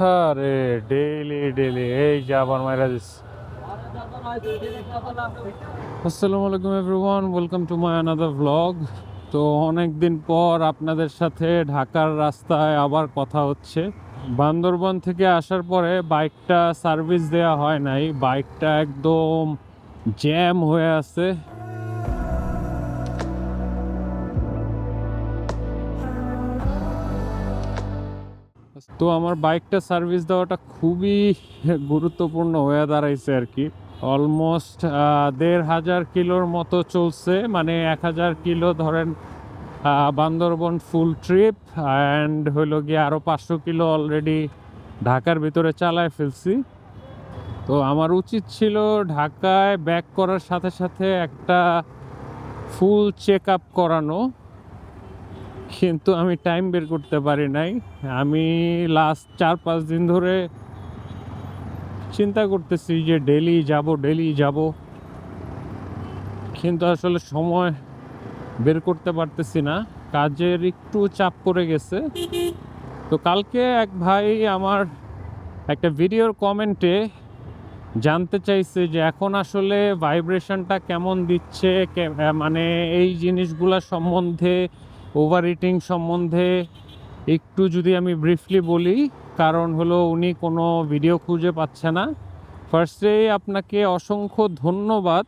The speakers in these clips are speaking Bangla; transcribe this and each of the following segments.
আরে ডেইলি ডেইলি এই যে আবার মাইরা দিচ্ছে আসসালামু আলাইকুম everyone welcome to my another vlog তো অনেক দিন পর আপনাদের সাথে ঢাকার রাস্তায় আবার কথা হচ্ছে। বান্দরবন থেকে আসার পরে বাইকটা সার্ভিস দেওয়া হয় নাই। বাইকটা একদম জ্যাম হয়ে আছে। তো আমার বাইকটা সার্ভিস দেওয়াটা খুবই গুরুত্বপূর্ণ হয়ে দাঁড়াইছে আর কি। অলমোস্ট দেড় হাজার কিলোর মতো চলছে মানে এক হাজার কিলো ধরেন বান্দরবন ফুল ট্রিপ অ্যান্ড হইল গিয়ে আরও পাঁচশো কিলো অলরেডি ঢাকার ভিতরে চালায় ফেলছি। তো আমার উচিত ছিল ঢাকায় ব্যাক করার সাথে সাথে একটা ফুল চেক আপ করানো। কিন্তু আমি টাইম বের করতে পারি নাই। আমি লাস্ট চার, পাঁচ দিন ধরে চিন্তা করতেছি যে ডেলি যাব ডেলি যাব। কিন্তু আসলে সময় বের করতে পারতেছি না। কাজের একটু চাপ পড়ে গেছে। তো কালকে এক ভাই আমার একটা ভিডিওর কমেন্টে জানতে চাইছে যে এখন আসলে ভাইব্রেশনটা কেমন দিচ্ছে মানে এই জিনিসগুলা সম্বন্ধে ওভার ইটিং সম্বন্ধে একটু যদি আমি ব্রিফলি বলি, কারণ হলো উনি কোনো ভিডিও খুঁজে পাচ্ছে না। ফার্স্টে আপনাকে অসংখ্য ধন্যবাদ।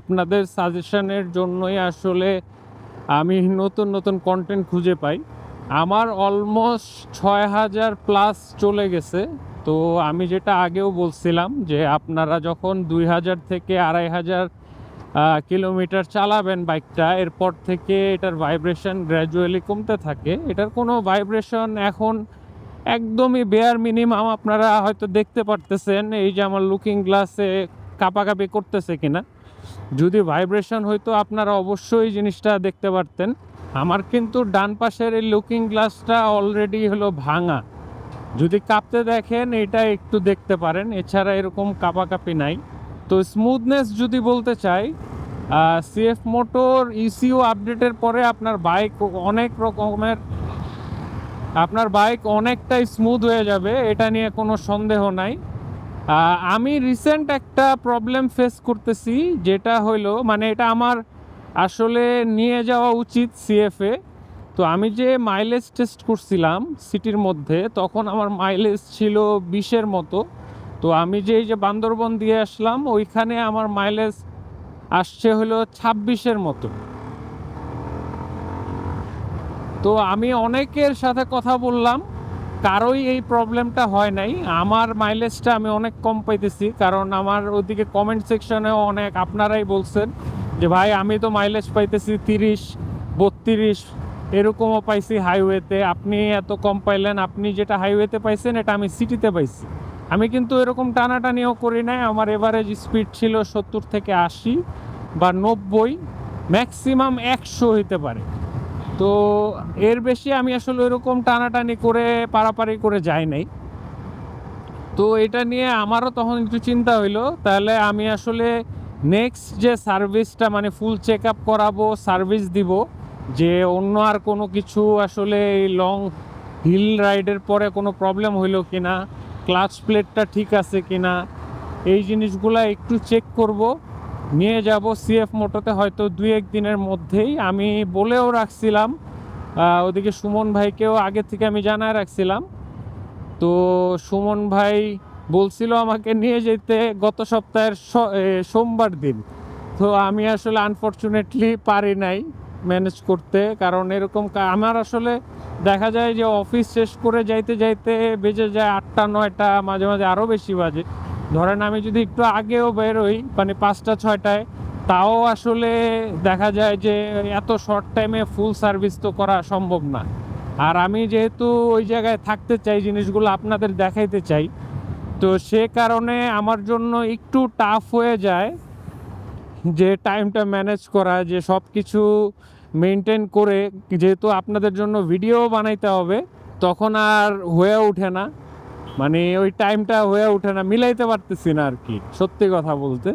আপনাদের সাজেশনের জন্যই আসলে আমি নতুন নতুন কন্টেন্ট খুঁজে পাই। আমার অলমোস্ট ছয় হাজার প্লাস চলে গেছে। তো আমি যেটা আগেও বলছিলাম যে আপনারা যখন দুই হাজার থেকে আড়াই হাজার কিলোমিটার চালাবেন বাইকটা, এরপর থেকে এটার ভাইব্রেশন গ্র্যাজুয়ালি কমতে থাকে। এটার কোনো ভাইব্রেশন এখন একদমই বেয়ার মিনিমাম আপনারা হয়তো দেখতে পারতেছেন, এই যে আমার লুকিং গ্লাসে কাঁপাকাপি করতেছে কিনা। যদি ভাইব্রেশন হইতো, আপনারা অবশ্যই জিনিসটা দেখতে পারতেন। আমার কিন্তু ডান পাশের এই লুকিং গ্লাসটা অলরেডি হলো ভাঙা। যদি কাঁপতে দেখেন, এটা একটু দেখতে পারেন, এছাড়া এরকম কাঁপাকাপি নাই। তো স্মুথনেস যদি বলতে চাই সিএফ মোটর ইসিও আপডেটের পরে আপনার বাইক অনেক রকমের, আপনার বাইক অনেকটাই স্মুথ হয়ে যাবে, এটা নিয়ে কোনো সন্দেহ নাই। আমি রিসেন্ট একটা প্রবলেম ফেস করতেছি, যেটা হইল মানে এটা আমার আসলে নিয়ে যাওয়া উচিত সিএফে তো আমি যে মাইলেজ টেস্ট করছিলাম সিটির মধ্যে, তখন আমার মাইলেজ ছিল বিশের মতো। তো আমি যে এই যে বান্দরবন দিয়ে আসলাম, ওইখানে আমার মাইলেজ আসছে হলো ছাব্বিশের মতো। তো আমি অনেকের সাথে কথা বললাম, কারোই এই প্রবলেমটা হয় নাই। আমার মাইলেজটা আমি অনেক কম পাইতেছি, কারণ আমার ওদিকে কমেন্ট সেকশনেও অনেক আপনারাই বলছেন যে, ভাই, আমি তো মাইলেজ পাইতেছি তিরিশ, বত্রিশ, এরকমও পাইছি হাইওয়েতে আপনি এত কম পাইলেন, আপনি যেটা হাইওয়েতে পাইছেন, এটা আমি সিটিতে পাইছি। আমি কিন্তু এরকম টানাটানিও করি নাই। আমার এভারেজ স্পিড ছিল সত্তর থেকে আশি বা নব্বই ম্যাক্সিমাম একশো হইতে পারে। তো এর বেশি আমি আসলে এরকম টানাটানি করে, পারাপারি করে যাই নাই। তো এটা নিয়ে আমারও তখন একটু চিন্তা হইল, তাহলে আমি আসলে নেক্সট যে সার্ভিসটা মানে ফুল চেক আপ করাবো সার্ভিস দিব, যে অন্য আর কোনো কিছু আসলে এই লং হিল রাইডের পরে কোনো প্রবলেম হইল কি না ক্লাচ প্লেটটা ঠিক আছে কি না এই জিনিসগুলো একটু চেক করব। নিয়ে যাব সিএফ মোটোতে, হয়তো দুই এক দিনের মধ্যেই। আমি বলেও রাখছিলাম ওদিকে সুমন ভাইকেও আগে থেকে আমি জানায় রাখছিলাম। তো সুমন ভাই বলছিল আমাকে নিয়ে যেতে গত সপ্তাহের সোমবার দিন। তো আমি আসলে আনফর্চুনেটলি পারি নাই ম্যানেজ করতে, কারণ এরকম আমার আসলে দেখা যায় যে অফিস শেষ করে যাইতে যাইতে বেজে যায় আটটা, নয়টা, মাঝে মাঝে আরও বেশি বাজে। ধরেন আমি যদি একটু আগেও বেরোই মানে পাঁচটা, ছয়টায়, তাও আসলে দেখা যায় যে এত শর্ট টাইমে ফুল সার্ভিস তো করা সম্ভব না। আর আমি যেহেতু ওই জায়গায় থাকতে চাই, জিনিসগুলো আপনাদের দেখাইতে চাই, তো সে কারণে আমার জন্য একটু টাফ হয়ে যায় যে টাইমটা ম্যানেজ করা, যে সব কিছু মেনটেন করে যেহেতু আপনাদের জন্য ভিডিও বানাইতে হবে, তখন আর হয়ে ওঠে না। মানে ওই টাইমটা হয়ে ওঠে না, মিলাইতে পারতেছি না আর কি, সত্যি কথা বলতে।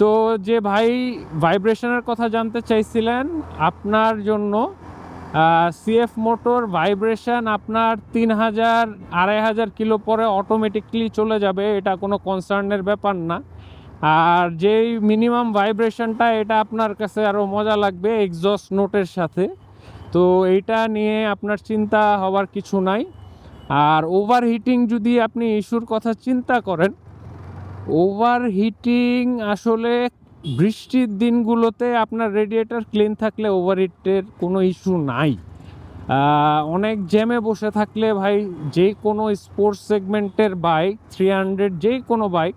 তো যে ভাই ভাইব্রেশনের কথা জানতে চাইছিলেন, আপনার জন্য সিএফ মোটর ভাইব্রেশন আপনার তিন হাজার, আড়াই হাজার কিলো পরে অটোমেটিকলি চলে যাবে, এটা কোনো কনসার্নের ব্যাপার না। আর যেই মিনিমাম ভাইব্রেশনটা এটা আপনার কাছে আরও মজা লাগবে এক্সস্ট নোটের সাথে। তো এইটা নিয়ে আপনার চিন্তা হওয়ার কিছু নাই। আর ওভার হিটিং যদি আপনি ইস্যুর কথা চিন্তা করেন ওভার হিটিং আসলে বৃষ্টির দিনগুলোতে আপনার রেডিয়েটার ক্লিন থাকলে ওভারহিটের কোনো ইস্যু নাই। অনেক জ্যামে বসে থাকলে ভাই যে কোনো স্পোর্টস সেগমেন্টের বাইক থ্রি হান্ড্রেড যে কোনো বাইক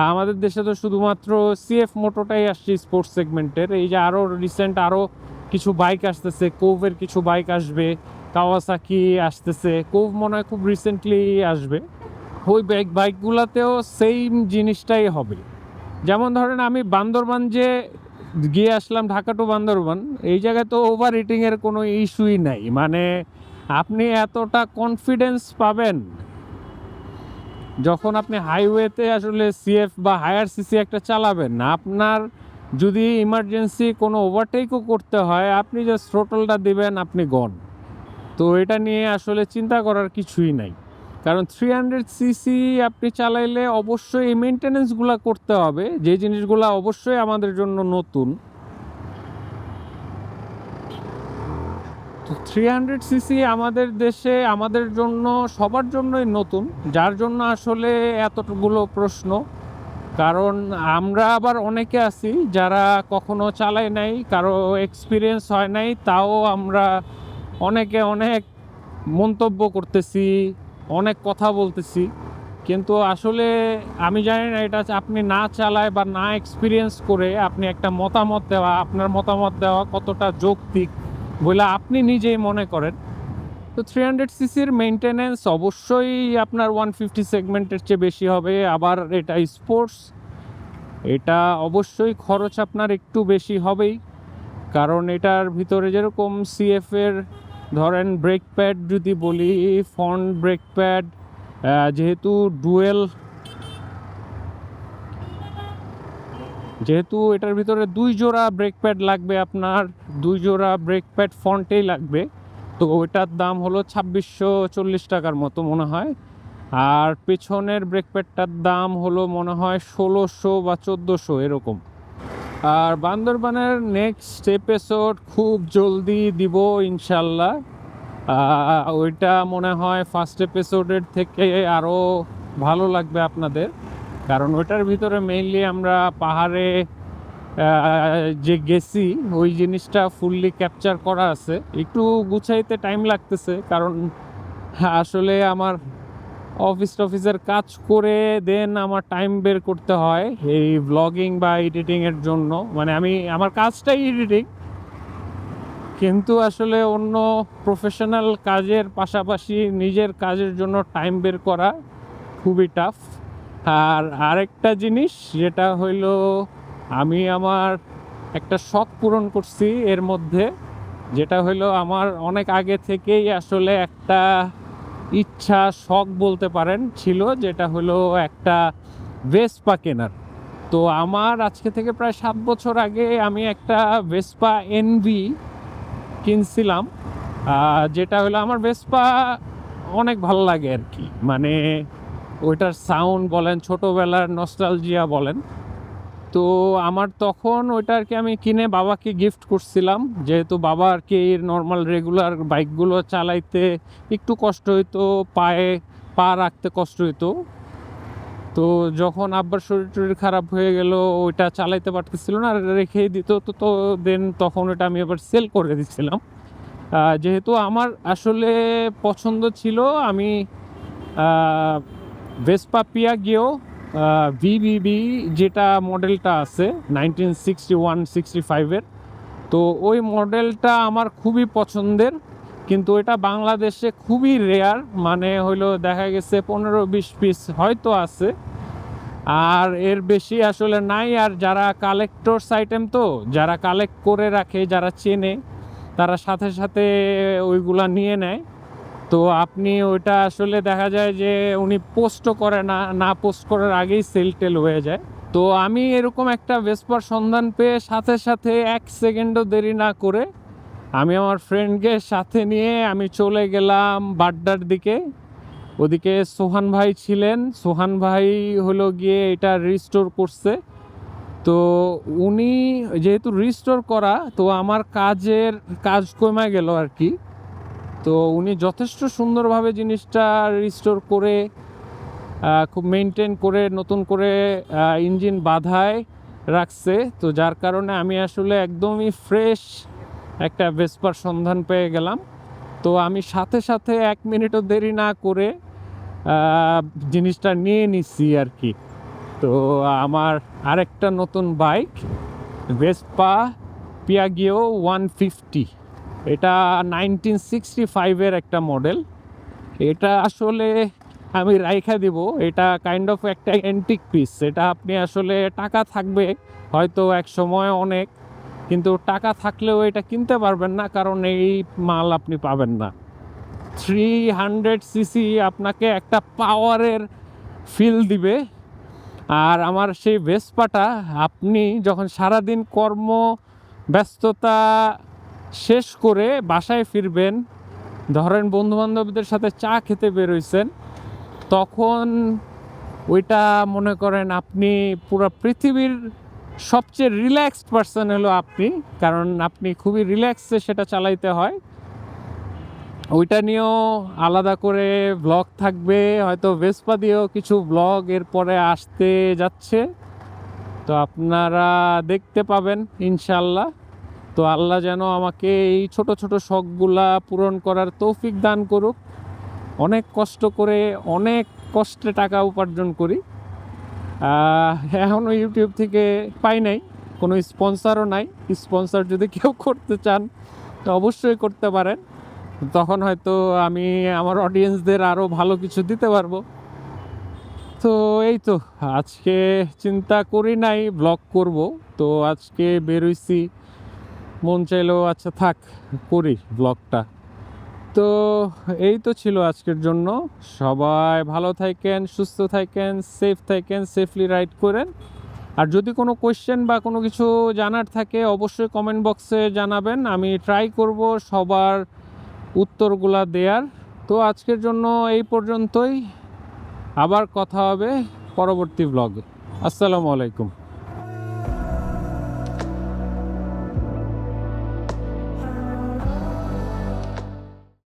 আমাদের দেশে তো শুধুমাত্র সিএফ মোটোটাই আসছে স্পোর্টস সেগমেন্টের এই যে আরও রিসেন্ট আরও কিছু বাইক আসতেছে কোভের কিছু বাইক আসবে কাওয়াসাকি আসতেছে। কোভ মনে হয় খুব রিসেন্টলি আসবে। ওই বাইক বাইকগুলোতেও সেম জিনিসটাই হবে। যেমন ধরেন আমি বান্দরবান যে গিয়ে আসলাম, ঢাকা টু বান্দরবান, এই জায়গায় তো ওভার হিটিংয়ের কোনো ইস্যুই নাই। মানে আপনি এতটা কনফিডেন্স পাবেন যখন আপনি হাইওয়েতে আসলে সিএফ বা হায়ার সিসি একটা চালাবেন, আপনার যদি ইমার্জেন্সি কোনো ওভারটেকও করতে হয়, আপনি যে থ্রোটলটা দিবেন, আপনি গন তো এটা নিয়ে আসলে চিন্তা করার কিছুই নাই। কারণ থ্রি হান্ড্রেড সিসি আপনি চালাইলে অবশ্যই এই মেনটেনেন্সগুলো করতে হবে, যে জিনিসগুলো অবশ্যই আমাদের জন্য নতুন। তো থ্রি হান্ড্রেড সিসি আমাদের দেশে, আমাদের জন্য, সবার জন্যই নতুন। যার জন্য আসলে এতগুলো প্রশ্ন। কারণ আমরা আবার অনেকে আছি যারা কখনো চালাই নাই, কারও এক্সপিরিয়েন্স হয় নাই, তাও আমরা অনেকে অনেক মন্তব্য করতেছি, অনেক কথা বলতেছি। কিন্তু আসলে আমি জানি না এটা আপনি না চালায় বা না এক্সপিরিয়েন্স করে আপনি একটা মতামত দেওয়া, আপনার মতামত দেওয়া কতটা যৌক্তিক। বলে আপনি নিজেই মনে করেন। তো থ্রি হান্ড্রেড সিসির মেনটেনেন্স অবশ্যই আপনার ওয়ান ফিফটি সেগমেন্টের চেয়ে বেশি হবে। আবার এটা স্পোর্টস এটা অবশ্যই খরচ আপনার একটু বেশি হবেই। কারণ এটার ভিতরে যেরকম সিএফ এর ধরেন ব্রেক প্যাড যদি বলি ফ্রন্ট ব্রেক প্যাড যেহেতু ডুয়েল যেহেতু এটার ভিতরে দুই জোড়া ব্রেক প্যাড লাগবে আপনার, দুই জোড়া ব্রেক প্যাড ফ্রন্টেই লাগবে। তো ওইটার দাম হলো ছাব্বিশশো চল্লিশ টাকার মতো মনে হয়। আর পেছনের ব্রেক প্যাডটার দাম হলো মনে হয় ষোলোশো বা চোদ্দোশো এরকম। আর বান্দরবানের নেক্সট এপিসোড খুব জলদি দিব ইনশাল্লাহ। ওইটা মনে হয় ফার্স্ট এপিসোডের থেকে আরও ভালো লাগবে আপনাদের। কারণ ওটার ভিতরে মেইনলি আমরা পাহাড়ে যে গেছি, ওই জিনিসটা ফুললি ক্যাপচার করা আছে। একটু গুছাইতে টাইম লাগতেছে, কারণ আসলে আমার অফিস টফিসের কাজ করে দেন আমার টাইম বের করতে হয় এই ব্লগিং বা এডিটিংয়ের জন্য। মানে আমি, আমার কাজটাই এডিটিং কিন্তু আসলে অন্য প্রফেশনাল কাজের পাশাপাশি নিজের কাজের জন্য টাইম বের করা খুবই টাফ আর আরেকটা জিনিস যেটা হইল, আমি আমার একটা শখ পূরণ করছি এর মধ্যে। যেটা হইল, আমার অনেক আগে থেকেই আসলে একটা ইচ্ছা, শখ বলতে পারেন, ছিল যেটা হলো একটা ভেসপা কেনার। তো আমার আজকে থেকে প্রায় সাত বছর আগে আমি একটা ভেসপা এনভি কিনছিলাম। যেটা হলো আমার ভেসপা অনেক ভালো লাগে আর কি। মানে ওইটার সাউন্ড বলেন, ছোটোবেলার নস্টালজিয়া বলেন। তো আমার তখন ওইটা আর কি আমি কিনে বাবাকে গিফট করছিলাম। যেহেতু বাবা আর কি নর্মাল রেগুলার বাইকগুলো চালাইতে একটু কষ্ট হইতো, পায়ে পা রাখতে কষ্ট হইতো। তো যখন আব্বার শরীর টরীর খারাপ হয়ে গেল, ওইটা চালাইতে পারতেছিল না, আর রেখেই দিত। তো তো দেন তখন ওটা আমি আবার সেল করে দিচ্ছিলাম যেহেতু আমার আসলে পছন্দ ছিল, আমি ভেসপা পিয়াগিও ভিভিবি যেটা মডেলটা আছে নাইনটিন সিক্সটি ওয়ান সিক্সটি ফাইভের তো ওই মডেলটা আমার খুবই পছন্দের, কিন্তু এটা বাংলাদেশে খুবই রেয়ার মানে হইল দেখা গেছে পনেরো বিশ পিস হয়তো আছে। আর এর বেশি আসলে নাই, আর যারা কালেক্টরস আইটেম তো, যারা কালেক্ট করে রাখে, যারা চেনে, তারা সাথে সাথে ওইগুলা নিয়ে নেয়। তো আপনি ওইটা আসলে দেখা যায় যে উনি পোস্টও করে না না পোস্ট করার আগেই সেল টেল হয়ে যায়। তো আমি এরকম একটা ভেসপার সন্ধান পেয়ে সাথে সাথে এক সেকেন্ডও দেরি না করে আমি আমার ফ্রেন্ডকে সাথে নিয়ে আমি চলে গেলাম বাড্ডার দিকে। ওদিকে সোহান ভাই ছিলেন। সোহান ভাই হলো গিয়ে এটা রিস্টোর করছে। তো উনি যেহেতু রিস্টোর করা, তো আমার কাজের কাজ কমে গেল আর কি। তো উনি যথেষ্ট সুন্দরভাবে জিনিসটা রিস্টোর করে খুব মেনটেন করে, নতুন করে ইঞ্জিন বাধায় রাখছে। তো যার কারণে আমি আসলে একদমই ফ্রেশ একটা ভেসপার সন্ধান পেয়ে গেলাম। তো আমি সাথে সাথে এক মিনিটও দেরি না করে জিনিসটা নিয়ে নিচ্ছি আর কি। তো আমার আরেকটা নতুন bike Vespa Piaggio one fifty এটা নাইনটিন সিক্সটি ফাইভের একটা মডেল এটা আসলে আমি রাইখা দিব। এটা কাইন্ড অফ একটা অ্যান্টিক পিস এটা আপনি আসলে টাকা থাকবে, হয়তো এক সময় অনেক। কিন্তু টাকা থাকলেও এটা কিনতে পারবেন না, কারণ এই মাল আপনি পাবেন না। থ্রি হান্ড্রেড সিসি আপনাকে একটা পাওয়ারের ফিল দিবে। আর আমার সেই ভেসপাটা আপনি যখন সারাদিন কর্ম ব্যস্ততা শেষ করে বাসায় ফিরবেন। ধরেন বন্ধু বান্ধবদের সাথে চা খেতে বেরোইছেন। তখন ওইটা মনে করেন আপনি পুরো পৃথিবীর সবচেয়ে রিল্যাক্সড পার্সন হলো আপনি, কারণ আপনি খুবই রিল্যাক্সে সেটা চালাইতে হয়। ওইটা নিয়েও আলাদা করে ব্লগ থাকবে, হয়তো ভেসপা দিয়েও কিছু ব্লগ এরপরে আসতে যাচ্ছে। তো আপনারা দেখতে পাবেন ইনশাল্লাহ তো আল্লাহ যেন আমাকে এই ছোট ছোট শখগুলা পূরণ করার তৌফিক দান করুক। অনেক কষ্ট করে, অনেক কষ্টে টাকা উপার্জন করি। এখনও ইউটিউব থেকে পাই নাই, কোনো স্পন্সারও নাই। স্পন্সর যদি কেউ করতে চান, তো অবশ্যই করতে পারেন। তখন হয়তো আমি আমার অডিয়েন্সদের আরও ভালো কিছু দিতে পারব। তো এই তো, আজকে চিন্তা করি নাই ব্লগ করব। তো আজকে বেরোইছি মন চাইলেও আচ্ছা থাক, করি ব্লগটা। তো এই তো ছিল আজকের জন্য। সবাই ভালো থাকেন, সুস্থ থাকেন সেফ থাকেন সেফলি রাইড করেন। আর যদি কোনো কোয়েশ্চেন বা কোনো কিছু জানার থাকে, অবশ্যই কমেন্ট বক্সে জানাবেন। আমি ট্রাই করব সবার উত্তরগুলা দেওয়ার তো আজকের জন্য এই পর্যন্তই। আবার কথা হবে পরবর্তী ব্লগে আসসালামু আলাইকুম।